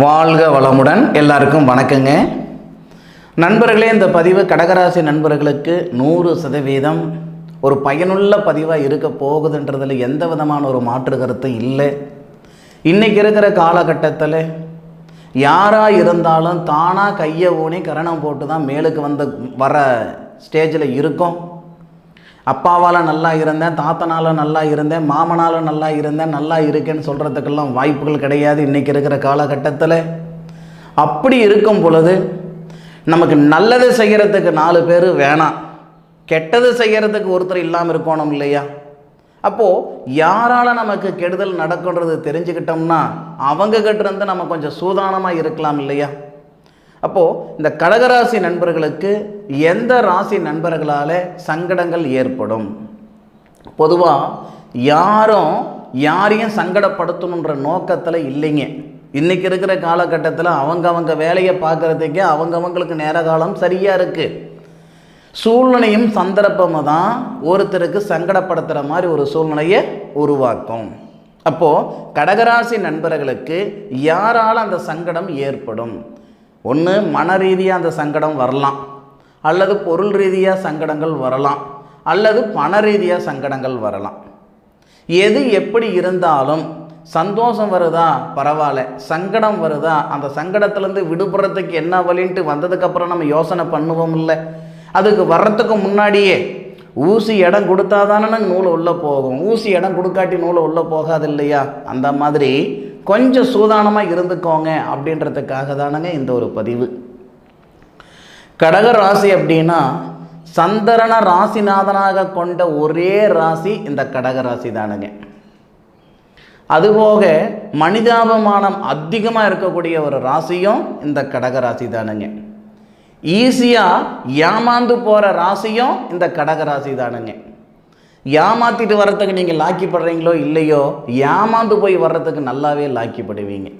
வாழ்க வளமுடன் எல்லாருக்கும் வணக்கங்க. நண்பர்களே இந்த பதிவு கடகராசி நண்பர்களுக்கு நூறு சதவீதம் ஒரு பயனுள்ள பதிவாக இருக்க போகுதுன்றதில் எந்த விதமான ஒரு மாற்று கருத்தும் இல்லை. இன்றைக்கி இருக்கிற காலகட்டத்தில் யாராக இருந்தாலும் தானாக கையை ஊனி கரணம் போட்டு தான் மேலுக்கு வந்து வர ஸ்டேஜில் இருக்கும். அப்பாவால் நல்லா இருந்தேன் தாத்தனால் நல்லா இருந்தேன் மாமனால் நல்லா இருந்தேன் நல்லா இருக்கேன்னு சொல்கிறதுக்கெல்லாம் வாய்ப்புகள் கிடையாது இன்றைக்கி இருக்கிற காலகட்டத்தில். அப்படி இருக்கும் பொழுது நமக்கு நல்லது செய்கிறதுக்கு நாலு பேர் வேணாம். கெட்டது செய்கிறதுக்கு ஒருத்தர் இல்லாமல் இருக்கணும் இல்லையா? அப்போது யாரால் நமக்கு கெடுதல் நடக்குன்றது தெரிஞ்சுக்கிட்டோம்னா அவங்கக்கிட்ட இருந்து நம்ம கொஞ்சம் சூதானமாக இருக்கலாம் இல்லையா? அப்போது இந்த கடகராசி நண்பர்களுக்கு எந்த ராசி நண்பர்களால் சங்கடங்கள் ஏற்படும்? பொதுவாக யாரும் யாரையும் சங்கடப்படுத்தணுன்ற நோக்கத்தில் இல்லைங்க. இன்றைக்கி இருக்கிற காலகட்டத்தில் அவங்க அவங்க வேலையை பார்க்குறதுக்கே அவங்கவங்களுக்கு நேர காலம் சரியாக இருக்குது சூழ்நிலையும் சந்தர்ப்பமும் தான் ஒருத்தருக்கு சங்கடப்படுத்துகிற மாதிரி ஒரு சூழ்நிலையை உருவாக்கும். அப்போது கடகராசி நண்பர்களுக்கு யாரால் அந்த சங்கடம் ஏற்படும்? ஒன்று மன ரீதியாக அந்த சங்கடம் வரலாம். அல்லது பொருள் ரீதியாக சங்கடங்கள் வரலாம். அல்லது பண ரீதியாக சங்கடங்கள் வரலாம். எது எப்படி இருந்தாலும் சந்தோஷம் வருதா? பரவாயில்ல. சங்கடம் வருதா? அந்த சங்கடத்துலேருந்து விடுபடுறதுக்கு என்ன வழின்ட்டு வந்ததுக்கப்புறம் நம்ம யோசனை பண்ணுவோம் இல்லை. அதுக்கு வர்றதுக்கு முன்னாடியே ஊசி இடம் கொடுத்தா தானே நூலை உள்ளே போகும். ஊசி இடம் கொடுக்காட்டி நூலை உள்ளே போகாது இல்லையா? அந்த மாதிரி கொஞ்சம் சூதானமாக இருந்துக்கோங்க அப்படின்றதுக்காக தானங்க இந்த ஒரு பதிவு. கடக ராசி அப்படின்னா சந்திரன ராசிநாதனாக கொண்ட ஒரே ராசி இந்த கடக ராசி தானுங்க. அதுபோக மனிதாபமானம் அதிகமாக இருக்கக்கூடிய ஒரு ராசியும் இந்த கடக ராசி தானுங்க. ஈஸியாக ஏமாந்து போகிற ராசியும் இந்த கடக ராசி தானுங்க. ஏமாற்றிட்டு வர்றதுக்கு நீங்கள் லாக்கிப்படுறீங்களோ இல்லையோ ஏமாந்து போய் வர்றதுக்கு நல்லாவே லாக்கிப்படுவீங்க.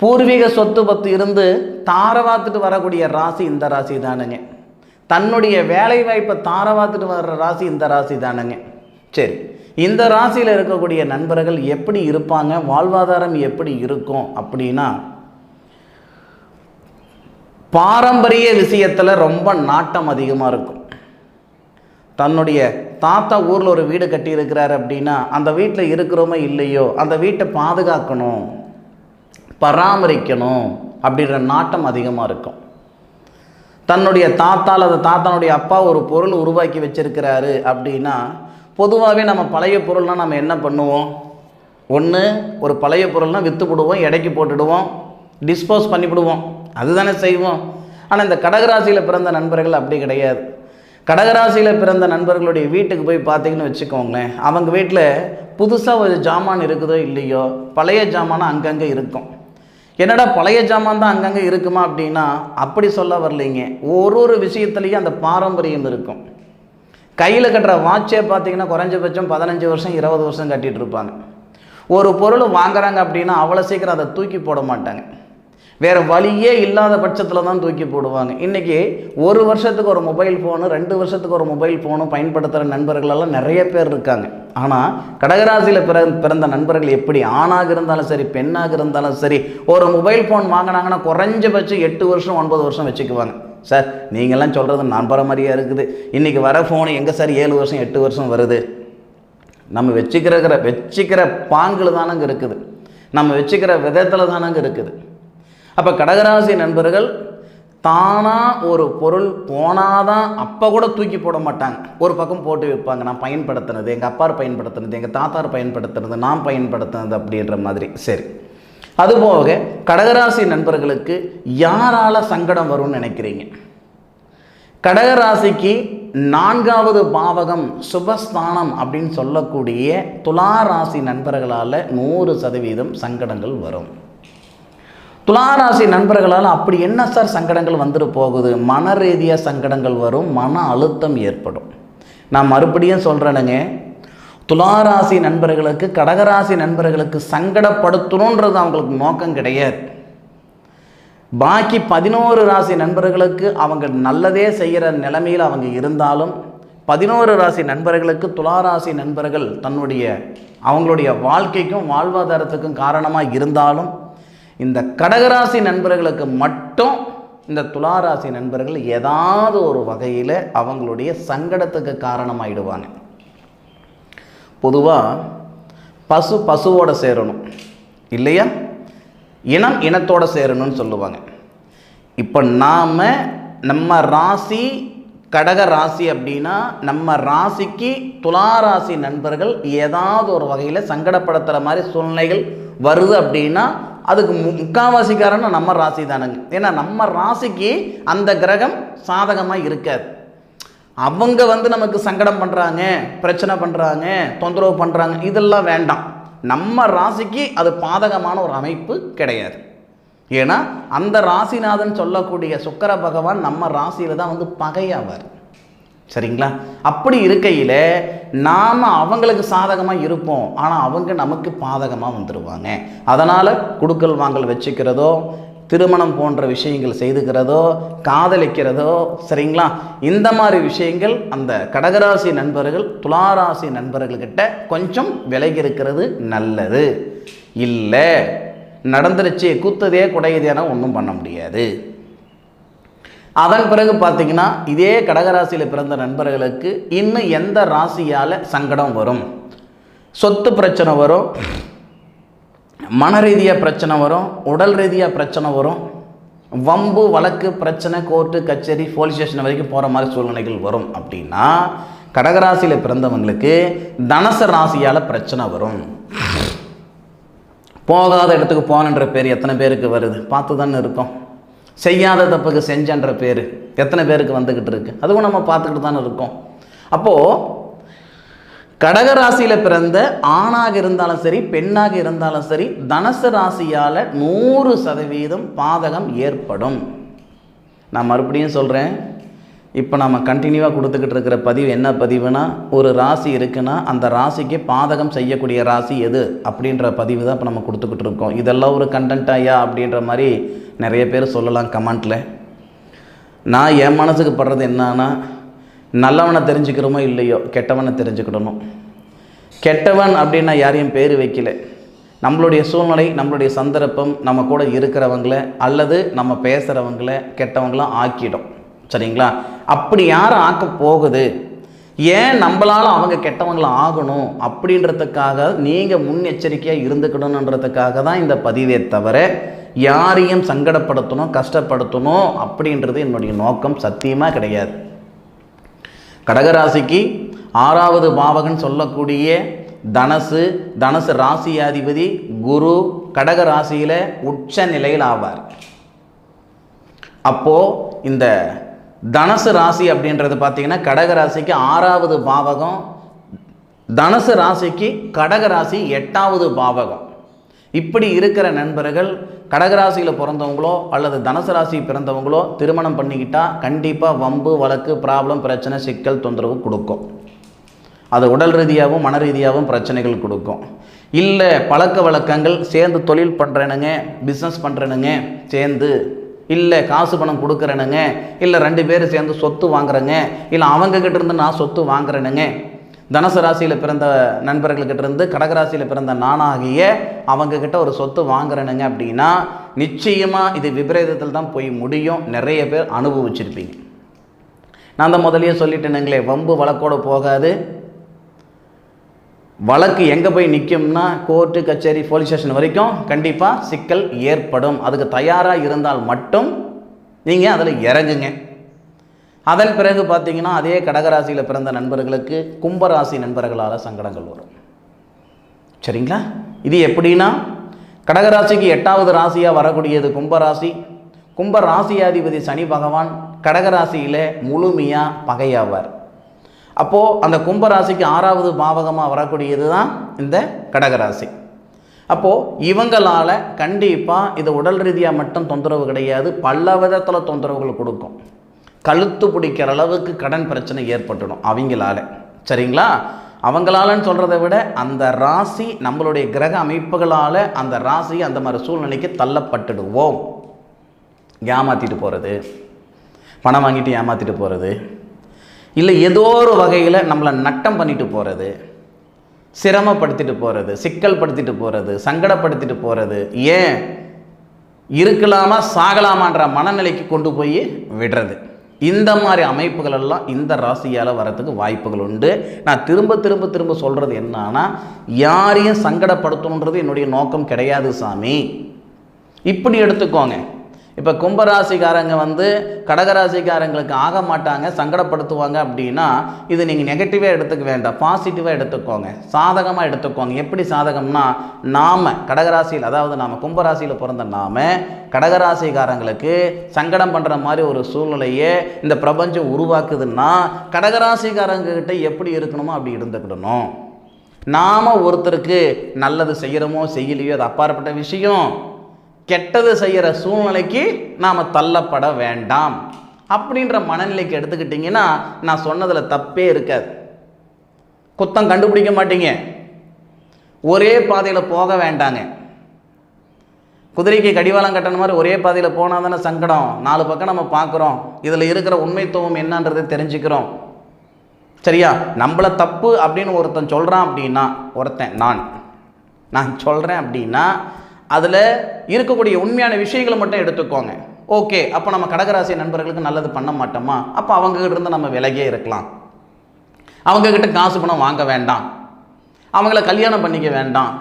பூர்வீக சொத்து பத்து இருந்து தாரவாத்துட்டு வரக்கூடிய ராசி இந்த ராசி தானுங்க. தன்னுடைய வேலை வாய்ப்பை தாரவாத்துட்டு வர்ற ராசி இந்த ராசி தானுங்க. சரி இந்த ராசியில் இருக்கக்கூடிய நண்பர்கள் எப்படி இருப்பாங்க? வாழ்வாதாரம் எப்படி இருக்கும் அப்படின்னா பாரம்பரிய விஷயத்தில் ரொம்ப நாட்டம் அதிகமாக இருக்கும். தன்னுடைய தாத்தா ஊரில் ஒரு வீடு கட்டியிருக்கிறார் அப்படின்னா அந்த வீட்டில் இருக்கிறோமோ இல்லையோ அந்த வீட்டை பாதுகாக்கணும் பராமரிக்கணும் அப்படின்ற நாட்டம் அதிகமாக இருக்கும். தன்னுடைய தாத்தா அல்லது தாத்தானுடைய அப்பா ஒரு பொருள் உருவாக்கி வச்சிருக்கிறாரு அப்படின்னா பொதுவாகவே நம்ம பழைய பொருள்னால் நம்ம என்ன பண்ணுவோம்? ஒன்று ஒரு பழைய பொருள்னால் விற்று போடுவோம் எடைக்கு போட்டுடுவோம் டிஸ்போஸ் பண்ணிவிடுவோம். அதுதானே செய்வோம். ஆனால் இந்த கடகராசியில் பிறந்த நண்பர்கள் அப்படி கிடையாது. கடகராசியில் பிறந்த நண்பர்களுடைய வீட்டுக்கு போய் பார்த்தீங்கன்னு வச்சுக்கோங்களேன் அவங்க வீட்டில் புதுசாக ஒரு ஜாமான் இருக்குதோ இல்லையோ பழைய ஜாமான் அங்கங்கே இருக்கும். என்னடா பழைய ஜாமான் தான் அங்கங்கே இருக்குமா அப்படின்னா அப்படி சொல்ல வரலைங்க. ஒரு ஒரு விஷயத்துலேயும் அந்த பாரம்பரியம் இருக்கும். கையில் கட்டுற வாட்சே பார்த்தீங்கன்னா குறைஞ்சபட்சம் பதினஞ்சு வருஷம் இருபது வருஷம் கட்டிகிட்டு இருப்பாங்க. ஒரு பொருள் வாங்குறாங்க அப்படின்னா அவ்வளோ சீக்கிரம் அதை தூக்கி போட மாட்டாங்க. வேறு வழியே இல்லாத பட்சத்தில் தான் தூக்கி போடுவாங்க. இன்றைக்கி ஒரு வருஷத்துக்கு ஒரு மொபைல் ஃபோனு ரெண்டு வருஷத்துக்கு ஒரு மொபைல் ஃபோனும் பயன்படுத்துகிற நண்பர்களெல்லாம் நிறைய பேர் இருக்காங்க. ஆனால் கடகராசியில் பிற பிறந்த நண்பர்கள் எப்படி ஆணாக இருந்தாலும் சரி பெண்ணாக இருந்தாலும் சரி ஒரு மொபைல் ஃபோன் வாங்கினாங்கன்னா குறைஞ்சபட்சம் எட்டு வருஷம் ஒன்பது வருஷம் வச்சுக்குவாங்க. சார் நீங்கள்லாம் சொல்கிறது நம்புற மாதிரியாக இருக்குது? இன்றைக்கி வர ஃபோனு எங்கே சார் ஏழு வருஷம் எட்டு வருஷம் வருது? நம்ம வச்சுக்கிற வச்சுக்கிற பாங்கில் தானங்க இருக்குது. நம்ம வச்சுக்கிற விதத்தில் தானங்க இருக்குது. அப்போ கடகராசி நண்பர்கள் தானாக ஒரு பொருள் போனாதான் அப்போ கூட தூக்கி போட மாட்டாங்க. ஒரு பக்கம் போட்டு வைப்பாங்க நான் பயன்படுத்தினது எங்கள் அப்பார் பயன்படுத்தினது எங்கள் தாத்தார் பயன்படுத்தினது நான் பயன்படுத்தினது அப்படின்ற மாதிரி. சரி. அதுபோக கடகராசி நண்பர்களுக்கு யாரால் சங்கடம் வரும்னு நினைக்கிறீங்க? கடகராசிக்கு நான்காவது பாவகம் சுபஸ்தானம் அப்படின்னு சொல்லக்கூடிய துலா ராசி நண்பர்களால் நூறு சதவீதம் சங்கடங்கள் வரும். துளாராசி நண்பர்களால் அப்படி என்ன சார் சங்கடங்கள் வந்துட்டு போகுது? மன ரீதியாக சங்கடங்கள் வரும் மன அழுத்தம் ஏற்படும். நான் மறுபடியும் சொல்கிறேனுங்க துளாராசி நண்பர்களுக்கு கடகராசி நண்பர்களுக்கு சங்கடப்படுத்தணுன்றது அவங்களுக்கு நோக்கம் கிடையாது. பாக்கி பதினோரு ராசி நண்பர்களுக்கு அவங்க நல்லதே செய்கிற நிலைமையில் அவங்க இருந்தாலும் பதினோரு ராசி நண்பர்களுக்கு துளாராசி நண்பர்கள் தன்னுடைய அவங்களுடைய வாழ்க்கைக்கும் வாழ்வாதாரத்துக்கும் காரணமாக இருந்தாலும் இந்த கடகராசி நண்பர்களுக்கு மட்டும் இந்த துளாராசி நண்பர்கள் ஏதாவது ஒரு வகையில் அவங்களுடைய சங்கடத்துக்கு காரணமாயிடுவாங்க. பொதுவாக பசு பசுவோட சேரணும். இல்லையா? இனம் இனத்தோட சேரணும்னு சொல்லுவாங்க. இப்போ நாம் நம்ம ராசி கடக ராசி அப்படின்னா நம்ம ராசிக்கு துலா ராசி நண்பர்கள் ஏதாவது ஒரு வகையில் சங்கடப்படுத்துகிற மாதிரி சூழ்நிலைகள் வருது அப்படின்னா அதுக்கு மு முக்காவாசி காரணம் நம்ம ராசி தானுங்க. ஏன்னா நம்ம ராசிக்கு அந்த கிரகம் சாதகமாக இருக்காது. அவங்க வந்து நமக்கு சங்கடம் பண்ணுறாங்க பிரச்சனை பண்ணுறாங்க தொந்தரவு பண்ணுறாங்க இதெல்லாம் வேண்டாம். நம்ம ராசிக்கு அது பாதகமான ஒரு அமைப்பு கிடையாது. ஏன்னா அந்த ராசிநாதன் சொல்லக்கூடிய சுக்கர பகவான் நம்ம ராசியில் தான் வந்து பகையாவார். சரிங்களா? அப்படி இருக்கையில் நாம் அவங்களுக்கு சாதகமாக இருப்போம். ஆனால் அவங்க நமக்கு பாதகமாக வந்துடுவாங்க அதனால் குடுக்கல் வாங்கல் வச்சுக்கிறதோ திருமணம் போன்ற விஷயங்கள் செய்துக்கிறதோ காதலிக்கிறதோ சரிங்களா? இந்த மாதிரி விஷயங்கள் அந்த கடகராசி நண்பர்கள் துளாராசி நண்பர்கள்கிட்ட கொஞ்சம் விலகி இருக்கிறது நல்லது. இல்லை நடந்துருச்சு குத்துதே குடையுதேனா ஒன்றும் பண்ண முடியாது. அதன் பிறகு பார்த்தீங்கன்னா இதே கடகராசியில் பிறந்த நண்பர்களுக்கு இன்னும் எந்த ராசியால் சங்கடம் வரும்? சொத்து பிரச்சனை வரும் மன ரீதியாக பிரச்சனை வரும் உடல் ரீதியாக பிரச்சனை வரும் வம்பு வழக்கு பிரச்சனை கோர்ட்டு கச்சேரி போலீஸ் ஸ்டேஷன் வரைக்கும் போகிற மாதிரி சூழ்நிலைகள் வரும் அப்படின்னா கடகராசியில் பிறந்தவங்களுக்கு தனச ராசியால் பிரச்சனை வரும். போகாத இடத்துக்கு போகணுன்ற பேர் எத்தனை பேருக்கு வருது? பார்த்து தானே இருக்கோம். செய்யாத தப்புக்கு செஞ்சன்ற பேர். எத்தனை பேருக்கு வந்துக்கிட்டு இருக்கு? அதுவும் நம்ம பார்த்துக்கிட்டு தானே இருக்கோம். அப்போது கடகராசியில் பிறந்த ஆணாக இருந்தாலும் சரி பெண்ணாக இருந்தாலும் சரி தனுசு ராசியால் நூறு சதவீதம் பாதகம் ஏற்படும். நான் மறுபடியும் சொல்கிறேன் இப்போ நம்ம கண்டினியூவாக கொடுத்துக்கிட்டு இருக்கிற பதிவு என்ன பதிவுனா ஒரு ராசி இருக்குன்னா அந்த ராசிக்கு பாதகம் செய்யக்கூடிய ராசி எது? அப்படின்ற பதிவு தான் இப்போ நம்ம கொடுத்துக்கிட்டு இருக்கோம். இதெல்லாம் ஒரு கண்டென்ட் ஐயா? அப்படின்ற மாதிரி நிறைய பேர் சொல்லலாம் கமெண்ட்டில் நான் என் மனசுக்கு படுறது என்னன்னா நல்லவனை தெரிஞ்சுக்கிறோமோ இல்லையோ கெட்டவனை தெரிஞ்சுக்கிடணும். கெட்டவன் அப்படின்னா யாரையும் பேர் வைக்கல. நம்மளுடைய சூழ்நிலை நம்மளுடைய சந்தர்ப்பம் நம்ம கூட இருக்கிறவங்கள அல்லது நம்ம பேசுகிறவங்கள கெட்டவங்களாம் ஆக்கிடும். சரிங்களா? அப்படி யார் ஆக்க போகுது? ஏன் நம்மளால அவங்க கெட்டவங்கள ஆகணும்? அப்படின்றதுக்காக நீங்கள் முன்னெச்சரிக்கையாக இருந்துக்கணுன்றதுக்காக தான் இந்த பதிவே தவிர யாரையும் சங்கடப்படுத்தணும் கஷ்டப்படுத்தணும் அப்படின்றது என்னுடைய நோக்கம். சத்தியமாக கிடையாது. கடகராசிக்கு ஆறாவது பாவகன் சொல்லக்கூடிய தனசு தனசு ராசியாதிபதி குரு கடக ராசியில் உச்ச நிலையில் ஆவார். அப்போது இந்த தனுசு ராசி அப்படின்றது பார்த்தீங்கன்னா கடக ராசிக்கு ஆறாவது பாவகம் தனுசு ராசிக்கு கடக ராசி எட்டாவது பாவகம். இப்படி இருக்கிற நண்பர்கள் கடகராசியில் பிறந்தவங்களோ அல்லது தனுசு ராசி பிறந்தவங்களோ திருமணம் பண்ணிக்கிட்டால் கண்டிப்பாக வம்பு வழக்கு ப்ராப்ளம் பிரச்சனை சிக்கல் தொந்தரவு கொடுக்கும். அது உடல் ரீதியாகவும் மன ரீதியாகவும் பிரச்சனைகள் கொடுக்கும். இல்லை பழக்க வழக்கங்கள் சேர்ந்து தொழில் பண்ணுறேனுங்க பிஸ்னஸ் பண்ணுறேனுங்க சேர்ந்து இல்லை காசு பணம் கொடுக்குறேனுங்க. இல்லை ரெண்டு பேரும் சேர்ந்து சொத்து வாங்குறேங்க. இல்லை அவங்ககிட்ட இருந்து நான் சொத்து வாங்குறேனுங்க. தனுசு ராசியில் பிறந்த நண்பர்கள்கிட்ட இருந்து கடகராசியில் பிறந்த நானாகிய அவங்கக்கிட்ட ஒரு சொத்து வாங்குறேனுங்க அப்படின்னா நிச்சயமாக இது விபரீதத்தில் தான் போய் முடியும். நிறைய பேர் அனுபவிச்சிருப்பீங்க. நான் தான் முதலியே சொல்லிட்டேனுங்களே வம்பு வழக்கோடு போகாது. வழக்கு எங்கே போய் நிற்கும்னா கோர்ட்டு கச்சேரி போலீஸ் ஸ்டேஷன் வரைக்கும் கண்டிப்பாக சிக்கல் ஏற்படும். அதுக்கு தயாராக இருந்தால் மட்டும் நீங்கள் அதில் இறங்குங்க. அதன் பிறகு பார்த்தீங்கன்னா அதே கடகராசியில் பிறந்த நண்பர்களுக்கு கும்பராசி நண்பர்களால் சங்கடங்கள் வரும். சரிங்களா? இது எப்படின்னா கடகராசிக்கு எட்டாவது ராசியாக வரக்கூடியது கும்பராசி. கும்ப ராசியாதிபதி சனி பகவான் கடகராசியில் முழுமையாக பகையாவார். அப்போது அந்த கும்பராசிக்கு ஆறாவது பாவகமாக வரக்கூடியது தான் இந்த கடகராசி. அப்போது இவங்களால் கண்டிப்பாக இது உடல் ரீதியாக மட்டும் தொந்தரவு கிடையாது பல விதத்தில் தொந்தரவுகள் கொடுக்கும். கழுத்து பிடிக்கிற அளவுக்கு கடன் பிரச்சனை ஏற்பட்டுடும் அவங்களால. சரிங்களா? அவங்களாலன்னு சொல்கிறத விட அந்த ராசி நம்மளுடைய கிரக அமைப்புகளால் அந்த ராசி அந்த மாதிரி சூழ்நிலைக்கு தள்ளப்பட்டுடுவோம். ஏமாற்றிட்டு போகிறது பணம் வாங்கிட்டு ஏமாற்றிட்டு போகிறது இல்லை ஏதோ ஒரு வகையில் நம்மளை நட்டம் பண்ணிட்டு போகிறது சிரமப்படுத்திட்டு போகிறது சிக்கல் படுத்திட்டு போகிறது சங்கடப்படுத்திட்டு போகிறது ஏன் இருக்கலாமா சாகலாமான்ற மனநிலைக்கு கொண்டு போய் விடுறது. இந்த மாதிரி அமைப்புகள் எல்லாம் இந்த ராசியால் வரதுக்கு வாய்ப்புகள் உண்டு. நான் திரும்ப திரும்ப திரும்ப சொல்கிறது என்னன்னா யாரையும் சங்கடப்படுத்தணுன்றது என்னுடைய நோக்கம் கிடையாது சாமி. இப்படி எடுத்துக்கோங்க. இப்போ கும்பராசிக்காரங்க வந்து கடகராசிக்காரங்களுக்கு ஆக மாட்டாங்க சங்கடப்படுத்துவாங்க அப்படின்னா இது நீங்கள் நெகட்டிவாக எடுத்துக்க வேண்டாம். பாசிட்டிவாக எடுத்துக்கோங்க. சாதகமாக எடுத்துக்கோங்க. எப்படி சாதகம்னா நாம் கடகராசியில் அதாவது நாம் கும்பராசியில் பிறந்த நாம கடகராசிக்காரங்களுக்கு சங்கடம் பண்ணுற மாதிரி ஒரு சூழ்நிலையை இந்த பிரபஞ்சம் உருவாக்குதுன்னா கடகராசிக்காரங்கக்கிட்ட எப்படி இருக்கணுமோ அப்படி இருந்துக்கிடணும். நாம் ஒருத்தருக்கு நல்லது செய்கிறோமோ செய்யலையோ அது அப்பாற்பட்ட விஷயம். கெட்டது செய்கிற சூழ்நிலைக்கு நாம் தள்ளப்பட வேண்டாம். அப்படின்ற மனநிலைக்கு எடுத்துக்கிட்டிங்கன்னா நான் சொன்னதில் தப்பே இருக்காது. குத்தம் கண்டுபிடிக்க மாட்டீங்க. ஒரே பாதையில் போக வேண்டாங்க. குதிரைக்கு கடிவாளம் கட்டண மாதிரி ஒரே பாதையில் போனால் தானே சங்கடம். நாலு பக்கம் நம்ம பார்க்குறோம் இதில் இருக்கிற உண்மைத்துவம் என்னன்றதை தெரிஞ்சுக்கிறோம். சரியா? நம்மளை தப்பு அப்படின்னு ஒருத்தன் சொல்கிறான் அப்படின்னா ஒருத்தன் நான். நான் சொல்கிறேன் அப்படின்னா அதில் இருக்கக்கூடிய உண்மையான விஷயங்களை மட்டும் எடுத்துக்கோங்க. ஓகே அப்போ நம்ம கடகராசி நண்பர்களுக்கு நல்லது பண்ண மாட்டோமா? அப்போ அவங்ககிட்ட இருந்து நம்ம விலகியே இருக்கலாம். அவங்கக்கிட்ட காசு பணம் வாங்க வேண்டாம். அவங்கள கல்யாணம் பண்ணிக்க வேண்டாம்.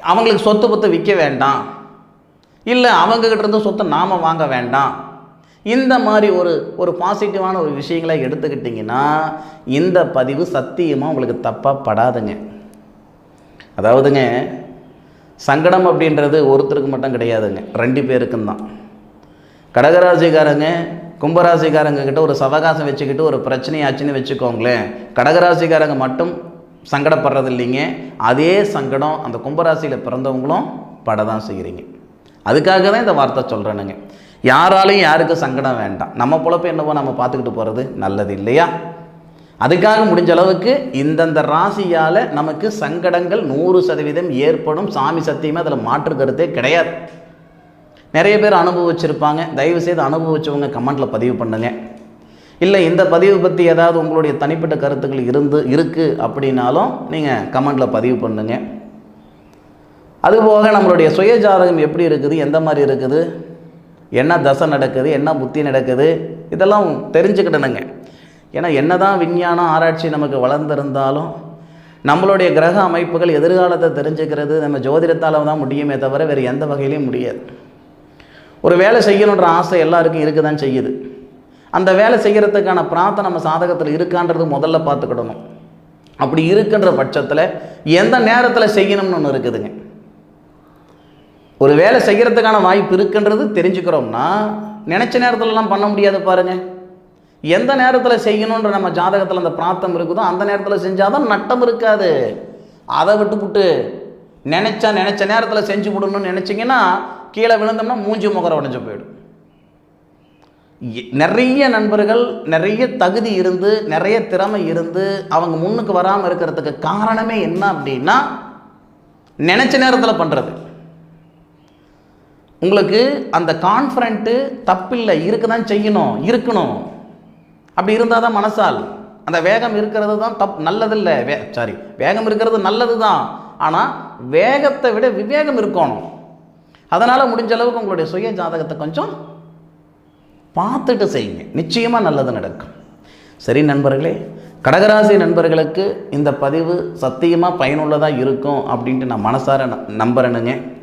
அவங்களுக்கு சொத்து பத்து விற்க வேண்டாம். இல்லை அவங்கக்கிட்ட இருந்து சொத்தை நாம் வாங்க வேண்டாம். இந்த மாதிரி ஒரு ஒரு பாசிட்டிவான ஒரு விஷயங்களை எடுத்துக்கிட்டிங்கன்னா இந்த பதிவு சத்தியமாக உங்களுக்கு தப்பாக படாதுங்க அதாவதுங்க சங்கடம் அப்படின்றது ஒருத்தருக்கு மட்டும் கிடையாதுங்க. ரெண்டு பேருக்கும் தான். கடகராசிக்காரங்க கும்பராசிக்காரங்க கிட்ட ஒரு சவகாசம் வச்சுக்கிட்டு ஒரு பிரச்சனையாச்சுன்னு வச்சுக்கோங்களேன். கடகராசிக்காரங்க மட்டும் சங்கடப்படுறது இல்லைங்க அதே சங்கடம் அந்த கும்பராசியில் பிறந்தவங்களும் பட தான் செய்கிறீங்க அதுக்காக தான் இந்த வார்த்தை சொல்கிறேனுங்க யாராலையும் யாருக்கும் சங்கடம் வேண்டாம். நம்ம பொழப்பு என்னவோ நம்ம பார்த்துக்கிட்டு போகிறது நல்லது இல்லையா? அதுக்காக முடிஞ்ச அளவுக்கு இந்தந்த ராசியால் நமக்கு சங்கடங்கள் நூறு சதவீதம் ஏற்படும். சாமி சத்தியமே அதில் மாற்று கருத்தே கிடையாது. நிறைய பேர் அனுபவிச்சிருப்பாங்க. தயவு செய்து அனுபவிச்சவங்க கமெண்ட்டில் பதிவு பண்ணுங்க. இல்லை இந்த பதிவு பற்றி ஏதாவது உங்களுடைய தனிப்பட்ட கருத்துக்கள் இருந்து இருக்குது அப்படின்னாலும் நீங்கள் கமெண்ட்டில் பதிவு பண்ணுங்க. அதுபோக நம்மளுடைய சுய ஜாதகம் எப்படி இருக்குது? எந்த மாதிரி இருக்குது? என்ன தசை நடக்குது? என்ன புத்தி நடக்குது? இதெல்லாம் தெரிஞ்சுக்கிடணுங்க. ஏன்னா என்னதான் விஞ்ஞானம் ஆராய்ச்சி நமக்கு வளர்ந்திருந்தாலும் நம்மளுடைய கிரக அமைப்புகள் எதிர்காலத்தை தெரிஞ்சுக்கிறது நம்ம ஜோதிடத்தால் தான் முடியுமே தவிர வேறு எந்த வகையிலையும் முடியாது. ஒரு வேலை செய்யணுன்ற ஆசை எல்லாருக்கும் இருக்க தான் செய்யுது. அந்த வேலை செய்கிறதுக்கான பிரார்த்தனை நம்ம சாதகத்தில் இருக்கான்றது முதல்ல பார்த்துக்கிடணும். அப்படி இருக்குன்ற பட்சத்தில் எந்த நேரத்தில் செய்யணும்னு ஒன்று இருக்குதுங்க. ஒரு வேலை செய்கிறதுக்கான வாய்ப்பு இருக்குன்றது தெரிஞ்சுக்கிறோம்னா நினச்ச நேரத்துலலாம் பண்ண முடியாது பாருங்கள் எந்த நேரத்தில் செய்யணுன்ற நம்ம ஜாதகத்தில் அந்த பிராத்தம் இருக்குதோ அந்த நேரத்தில் செஞ்சால் தான் நட்டம் இருக்காது. அதை விட்டுப்புட்டு நினச்சா நினச்ச நேரத்தில் செஞ்சு விடணும்னு நினச்சிங்கன்னா கீழே விழுந்தோம்னா மூஞ்சி முகரம் உடஞ்சு போயிடும். எ- நிறைய நண்பர்கள் நிறைய தகுதி இருந்து நிறைய திறமை இருந்து அவங்க முன்னுக்கு வராமல் இருக்கிறதுக்கு காரணமே என்ன அப்படின்னா நினச்ச நேரத்தில் பண்ணுறது உங்களுக்கு அந்த கான்ஃபிடண்ட்டு தப்பில்லை இருக்க தான் செய்யணும் இருக்கணும். அப்படி இருந்தால் தான் மனசால். அந்த வேகம் இருக்கிறது தான் தப் நல்லதில்லை. வே சாரி வேகம் இருக்கிறது நல்லது தான் ஆனால் வேகத்தை விட விவேகம் இருக்கணும். அதனால் முடிஞ்ச அளவுக்கு உங்களுடைய சுய ஜாதகத்தை கொஞ்சம் பார்த்துட்டு செய்யுங்க. நிச்சயமாக நல்லது நடக்கும். சரி நண்பர்களே கடகராசி நண்பர்களுக்கு இந்த பதிவு சத்தியமாக பயனுள்ளதாக இருக்கும் அப்படின்ட்டு நான் மனசார ந- நம்புறேனுங்க.